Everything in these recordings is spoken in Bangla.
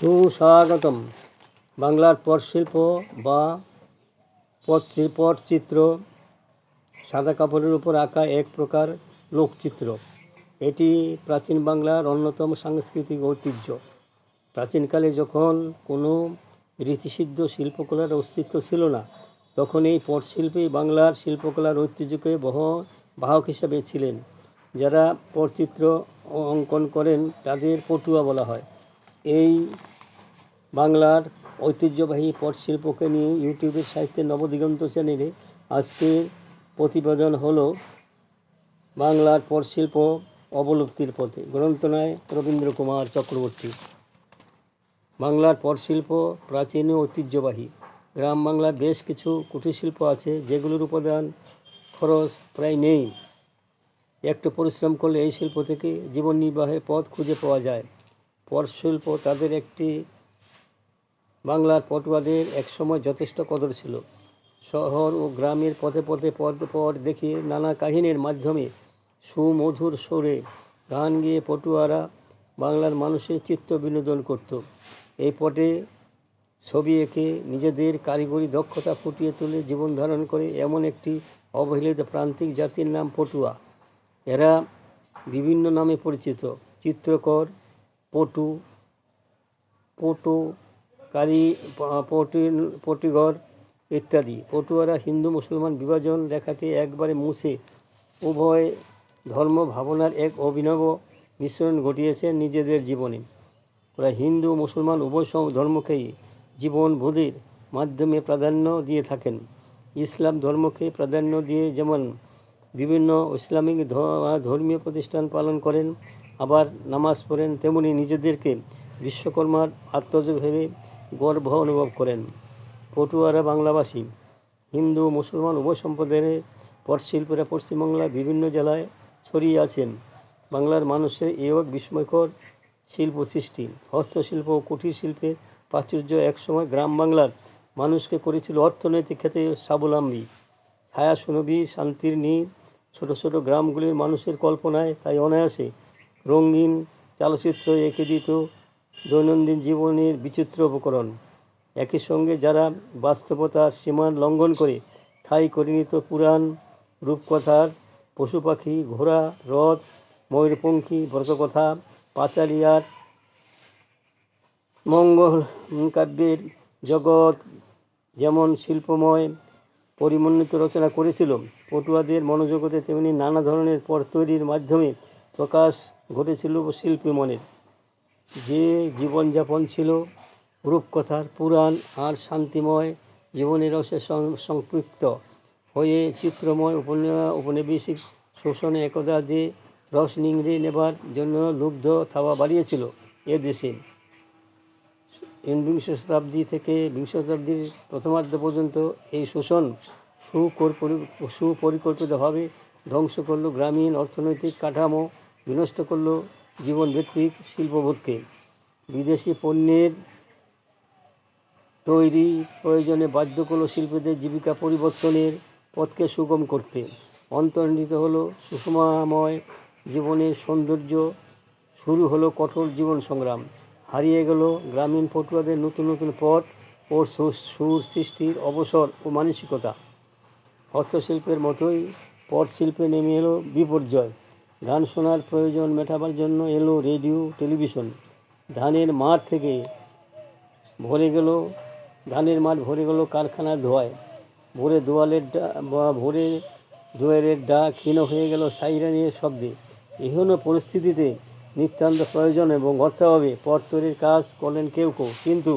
সুস্বাগতম। বাংলার পটশিল্প বা পটচি- পটচিত্র সাদা কাপড়ের উপর আঁকা এক প্রকার লোকচিত্র। এটি প্রাচীন বাংলার অন্যতম সাংস্কৃতিক ঐতিহ্য। প্রাচীনকালে যখন কোনো রীতিসিদ্ধ শিল্পকলার অস্তিত্ব ছিল না, তখন এই পটশিল্পী বাংলার শিল্পকলার ঐতিহ্যকে বহ বাহক হিসাবে ছিলেন। যারা পটচিত্র অঙ্কন করেন, তাদের পটুয়া বলা হয়। এই বাংলার ঐতিহ্যবাহী পটশিল্পকে নিয়ে ইউটিউবের সাহিত্যের নবদিগন্ত চ্যানেলে আজকের প্রতিবেদন হল বাংলার পটশিল্প অবলুপ্তির পথে। গ্রন্থনায় রবীন্দ্র কুমার চক্রবর্তী। বাংলার পটশিল্প প্রাচীন ও ঐতিহ্যবাহী। গ্রাম বাংলার বেশ কিছু কুটিরশিল্প আছে, যেগুলোর উপাদান খরচ প্রায় নেই। একটু পরিশ্রম করলে এই শিল্প থেকে জীবন নির্বাহের পথ খুঁজে পাওয়া যায়। পটশিল্প তাদের একটি বাংলার পটুয়াদের একসময় যথেষ্ট কদর ছিল। শহর ও গ্রামের পথে পথে পথ পথ দেখিয়ে নানা কাহিনীর মাধ্যমে সুমধুর সুরে গান গিয়ে পটুয়ারা বাংলার মানুষের চিত্ত বিনোদন করত। এই পটে ছবি এঁকে নিজেদের কারিগরি দক্ষতা ফুটিয়ে তুলে জীবন ধারণ করে এমন একটি অবহেলিত প্রান্তিক জাতির নাম পটুয়া। এরা বিভিন্ন নামে পরিচিত। চিত্রকর, পটু পটু কারি পটি, পটিঘর ইত্যাদি। পটুয়ারা হিন্দু, মুসলমান বিভাজন রেখাকে একবারে মুছে উভয় ধর্ম ভাবনার এক অভিনব মিশ্রণ ঘটিয়েছে নিজেদের জীবনে। ওরা হিন্দু, মুসলমান উভয় ধর্মকেই জীবন বোধের মাধ্যমে প্রাধান্য দিয়ে থাকেন। ইসলাম ধর্মকে প্রাধান্য দিয়ে যেমন বিভিন্ন ইসলামিক ধর্মীয় প্রতিষ্ঠান পালন করেন, আবার নামাজ পড়েন, তেমনি নিজেদেরকে বিশ্বকর্মার আত্মজ ভেবে গর্ব অনুভব করেন। পটুয়ারা বাংলাভাষী হিন্দু, মুসলমান, উভয় সম্প্রদায়ের পটশিল্পীরা পশ্চিমবাংলার বিভিন্ন জেলায় ছড়িয়ে আছেন। বাংলার মানুষের এই এক বিস্ময়কর শিল্প সৃষ্টি। হস্তশিল্প ও কুটির শিল্পের প্রাচুর্য একসময় গ্রাম বাংলার মানুষকে করেছিল অর্থনৈতিক ক্ষেত্রে স্বাবলম্বী। ছায়া সুনবী শান্তির নীড় ছোট ছোট গ্রামগুলির মানুষের কল্পনায় তাই অনায়াসে রঙিন চলচ্চিত্র এঁকে দিত দৈনন্দিন জীবনের বিচিত্র উপকরণ। একই সঙ্গে যারা বাস্তবতার সীমা লঙ্ঘন করে ঠাঁই করে নিত পুরাণ, রূপকথার, পশু পাখি, ঘোড়া রথ ময়ূরপঙ্খী ব্রতকথা পাঁচালিয়ার মঙ্গল কাব্যের জগৎ যেমন শিল্পময়, পরিমণ্ডিত রচনা করেছিল, পটুয়াদের মনোজগতে তেমনি নানা ধরনের পট তৈরির মাধ্যমে প্রকাশ ঘটেছিল শিল্পী মনের। যে জীবনযাপন ছিল, রূপকথার পুরাণ আর শান্তিময় জীবনের রসে সম্পৃক্ত হয়ে চিত্রময় উপনিবেশিক শোষণে একদা যে রস নিংড়ে নেবার জন্য লুব্ধ থাবা বাড়িয়েছিল এ দেশে। ঊনবিংশ শতাব্দী থেকে বিংশ শতাব্দীর প্রথমার্ধ পর্যন্ত এই শোষণ সুপরিকল্পিতভাবে ধ্বংস করল গ্রামীণ অর্থনৈতিক কাঠামো, বিনষ্ট করল জীবনভিত্তিক শিল্পবোধকে বিদেশি পণ্যের তৈরি প্রয়োজনে বাধ্য করল শিল্পীদের জীবিকা পরিবর্তনের পথকে সুগম করতে। অন্তর্নিহিত হলো সুষমাময় জীবনের সৌন্দর্য, শুরু হলো কঠোর জীবন সংগ্রাম। হারিয়ে গেল গ্রামীণ পটুয়াদের নতুন নতুন পথ ও সুর সৃষ্টির অবসর ও মানসিকতা। হস্তশিল্পের মতোই পট শিল্পে নেমে এলো বিপর্যয়। গান শোনার প্রয়োজন মেটাবার জন্য এলো রেডিও, টেলিভিশন। ধানের মাঠ থেকে ভরে গেল, ধানের মাঠ ভরে গেল কারখানার ধোয়ায়। ভোরে দোয়ালের ডা, বা ভোরে দোয়ারের ডাক ক্ষীণ হয়ে গেল সাইরানের শব্দে। এহেন পরিস্থিতিতে নিতান্ত প্রয়োজন এবং অর্থাভাবে পট তৈরির কাজ করলেন কেউ কেউ, কিন্তু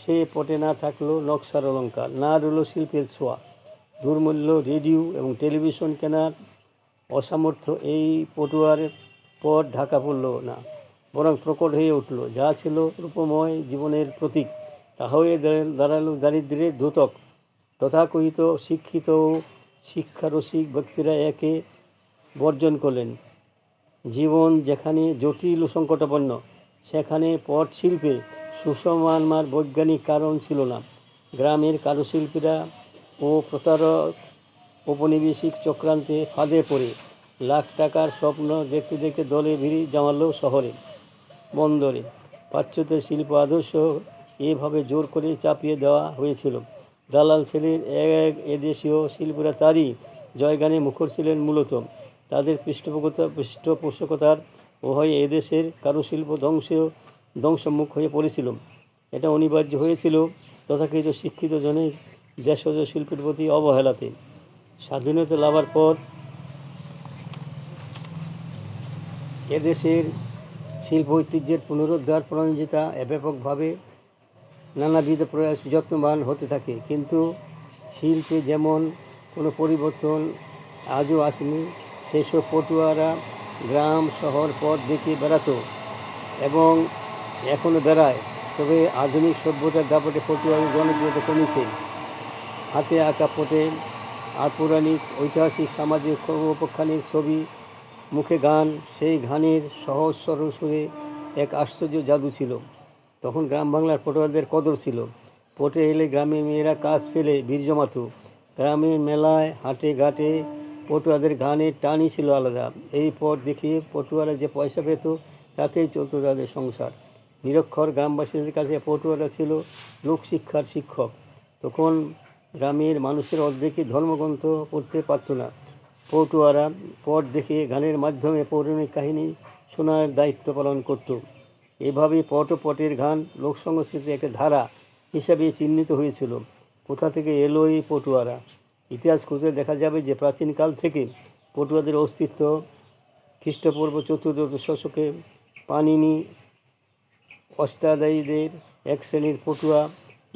সে পটে না থাকল নকশার অলঙ্কার না রইল শিল্পের ছোঁয়া। দুর্মূল্য রেডিও এবং টেলিভিশন কেনার অসামর্থ্য এই পটুয়ার পর ঢাকা পড়ল না, বরং প্রকট হয়ে উঠল, যা ছিল রূপময় জীবনের প্রতীক তা হয়ে দাঁড়া- দাঁড়াল দারিদ্র্যের দ্যোতক তথাকথিত শিক্ষিত ও শিক্ষারসিক ব্যক্তিরা একে বর্জন করলেন। জীবন যেখানে জটিল ও সংকটাপন্ন, সেখানে পট শিল্পে সুষমানমার বৈজ্ঞানিক কারণ ছিল না। গ্রামের কারুশিল্পীরা ও প্রতারক ঔপনিবেশিক চক্রান্তে ফাঁদে পড়ে। লাখ টাকার স্বপ্ন দেখতে দেখতে দলে ভিড়ি জমালো শহরে, বন্দরে। পাশ্চাত্যের শিল্প আদর্শ এভাবে জোর করে চাপিয়ে দেওয়া হয়েছিল। দালাল ছেলের এক এক এদেশীয় শিল্পীরা তারই জয়গানে মুখর ছিলেন মূলত। তাদের পৃষ্ঠপোষকতা, পৃষ্ঠপোষকতার উভয়ে এদেশের কারুশিল্প ধ্বংস, ধ্বংসমুখ হয়ে পড়েছিল। এটা অনিবার্য হয়েছিল। তথাকথিত শিক্ষিত জনের দেশজ শিল্পের প্রতি অবহেলাতে। স্বাধীনতা লাভার পর এদেশের শিল্প ঐতিহ্যের পুনরুদ্ধার প্রণোদিতা ব্যাপকভাবে নানাবিধ প্রয়াস যত্নবান হতে থাকে। কিন্তু শিল্পে যেমন কোনো পরিবর্তন আজও আসেনি, সেসব পটুয়ারা গ্রাম, শহর, পথ দেখে বেড়াতো এবং এখনও বেড়ায়। তবে আধুনিক সভ্যতার দাপটে পটুয়ারের জনপ্রিয়তা কমেছে। হাতে আঁকা পটে আর পৌরাণিক, ঐতিহাসিক, সামাজিক কর্মপক্ষানের ছবি, মুখে গান, সেই গানের সহজ সরল সুরে এক আশ্চর্য জাদু ছিল। তখন গ্রাম বাংলার পটুয়ারদের কদর ছিল। পটে এলে গ্রামে মেয়েরা কাজ ফেলে বীর জমাতো গ্রামের মেলায় হাটে ঘাটে পটুয়াদের গানের টানই ছিল আলাদা। এই পথ দেখিয়ে পটুয়ারা যে পয়সা পেত, তাতেই চলতো তাদের সংসার। নিরক্ষর গ্রামবাসীদের কাছে পটুয়ারা ছিল লোকশিক্ষার শিক্ষক। তখন গ্রামের মানুষের অর্ধেকই ধর্মগ্রন্থ পড়তে পারত না। পটুয়ারা পট দেখে গানের মাধ্যমে পৌরাণিক কাহিনী শোনার দায়িত্ব পালন করত। এভাবে পট ও পটের গান লোকসংস্কৃতির একটা ধারা হিসাবে চিহ্নিত হয়েছিল। কোথা থেকে এলো এই পটুয়ারা? ইতিহাস খুঁজে দেখা যাবে যে প্রাচীনকাল থেকে পটুয়াদের অস্তিত্ব খ্রিস্টপূর্ব চতুর্দশ শতকে পানিনি অষ্টাদায়ীদের এক শ্রেণির পটুয়া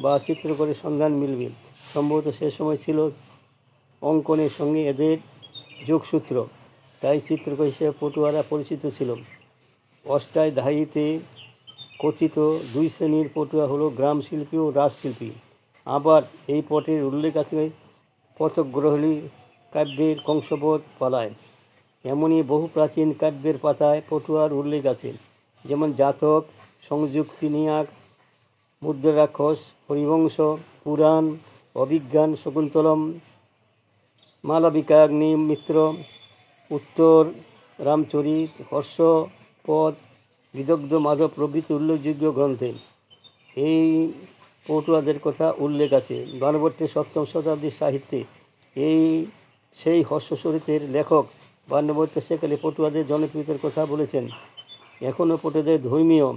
বা চিত্রকরের সন্ধান মিলবে। সম্ভবত সে সময় ছিল অঙ্কনের সঙ্গে এদের যোগসূত্র। তাই চিত্রকর হিসেবে পটুয়ারা পরিচিত ছিল। অষ্টাধ্যায়ীতে কথিত দুই শ্রেণির পটুয়া হলো গ্রাম শিল্পী ও রাজশিল্পী। আবার এই পটের উল্লেখ আছে পথগ্রহলী কাব্যের কংসবোধ পালায়। এমনই বহু প্রাচীন কাব্যের পাতায় পটুয়ার উল্লেখ আছে, যেমন জাতক, সংযুক্তি নিয়াক মুদ্রাক্ষস, হরিবংশ, পুরাণ অভিজ্ঞান শকুন্তলম, মালবিকাগ্নি মিত্র, উত্তর রামচরিত হর্ষ, পদ, বিদগ্ধ মাধব প্রভৃতি উল্লেখযোগ্য গ্রন্থে। এই পটুয়াদের কথা উল্লেখ আছে। বানবর্তের সপ্তম শতাব্দীর সাহিত্যে এই সেই হর্ষচরিতের লেখক বানবর্তের সেকালে পটুয়াদের জনপ্রিয়তার কথা বলেছেন। এখনও পটুয়াদের ধর্মীয়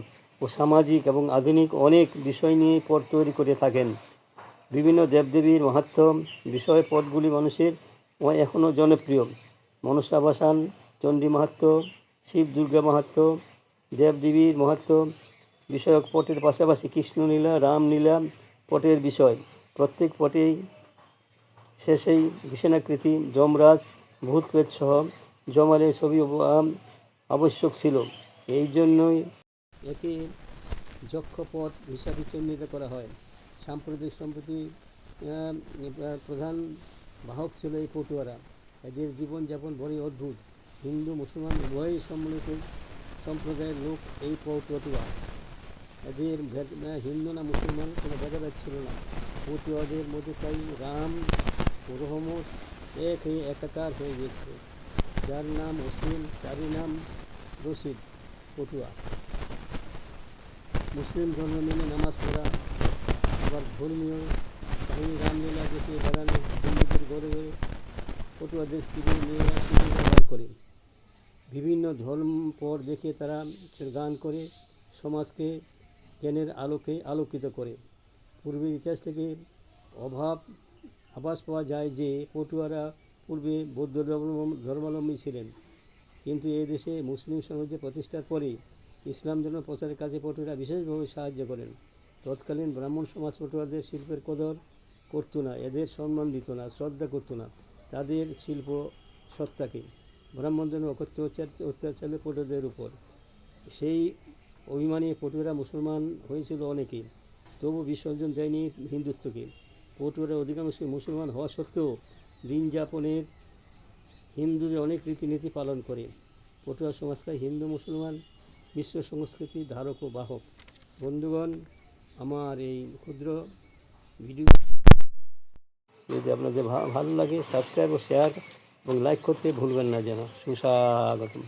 ও সামাজিক এবং আধুনিক অনেক বিষয় নিয়ে পদ তৈরি করে থাকেন। বিভিন্ন দেবদেবীর মাহাত্ম বিষয় পদগুলি মানুষের এখনও জনপ্রিয়। মনসাবাসান চণ্ডী মাহাত্ম শিব দুর্গা মাহাত্ম দেবদেবীর মাহাত্ম বিষয়ক পটের পাশাপাশি কৃষ্ণলীলা, রামলীলা পটের বিষয়। প্রত্যেক পটেই শেষেই ভীষণাকৃতি যমরাজ, ভূতপ্রেত সহ জমালের ছবি আবশ্যক ছিল। এই জন্যই একে যক্ষপথ হিসাবে চিহ্নিত করা হয়। সাম্প্রতিক সম্প্রতি প্রধান বাহক ছিল এই পটুয়ারা। এদের জীবনযাপন বড়ই অদ্ভুত। হিন্দু, মুসলমান উভয়ই সম্মিলিত সম্প্রদায়ের লোক এই পটুয়া এদের হিন্দু না মুসলমান কোনো ভেদাভেদ ছিল না। পটুয়াদের মধ্যে তাই রাম ও রহমত এক হয়ে একাকার হয়ে গিয়েছিল যার নাম মুসলিম তারই নাম রশিদ, পটুয়া। মুসলিম ধর্ম মেনে নামাজ পড়া আবার ধর্মীয় কাহিনী রামলীলা দেখে বেড়ানো হিন্দুদের ঘরে ঘরে পটুয়াদের স্ত্রী মেয়েরা শুধু ব্যবহার করে। বিভিন্ন ধর্ম পর দেখে তারা গান করে, সমাজকে, জ্ঞানের আলোকে আলোকিত করে। পূর্বের ইতিহাস থেকে অভাব আভাস পাওয়া যায় যে, পটুয়ারা পূর্বে বৌদ্ধ ধর্ম- ধর্মাবলম্বী ছিলেন। কিন্তু এই দেশে মুসলিম সমাজে প্রতিষ্ঠার পরে ইসলাম ধর্ম প্রচারের কাজে পটুয়ারা বিশেষভাবে সাহায্য করেন। তৎকালীন ব্রাহ্মণ সমাজ পটুয়াদের শিল্পের কদর করতো না, এদের সম্মান দিত না, শ্রদ্ধা করতো না। তাদের শিল্প সত্তাকে ব্রাহ্মণদের অকথ্য অত্যাচারে পটুয়াদের উপর। সেই অভিমানে পটুয়ারা মুসলমান হয়েছিল অনেকে, তবু বিসর্জন দেয়নি হিন্দুত্বকে। পটুয়ারা অধিকাংশই মুসলমান হওয়া সত্ত্বেও দিন যাপনের হিন্দুদের অনেক রীতিনীতি পালন করে। পটুয়া সমাজটা হিন্দু মুসলমান, বিশ্ব সংস্কৃতির ধারক ও বাহক। বন্ধুগণ আমার এই ক্ষুদ্র ভিডিও। যদি আপনাদের ভালো লাগে সাবস্ক্রাইব ও শেয়ার এবং লাইক করতে ভুলবেন না যেন। সুস্বাগতম।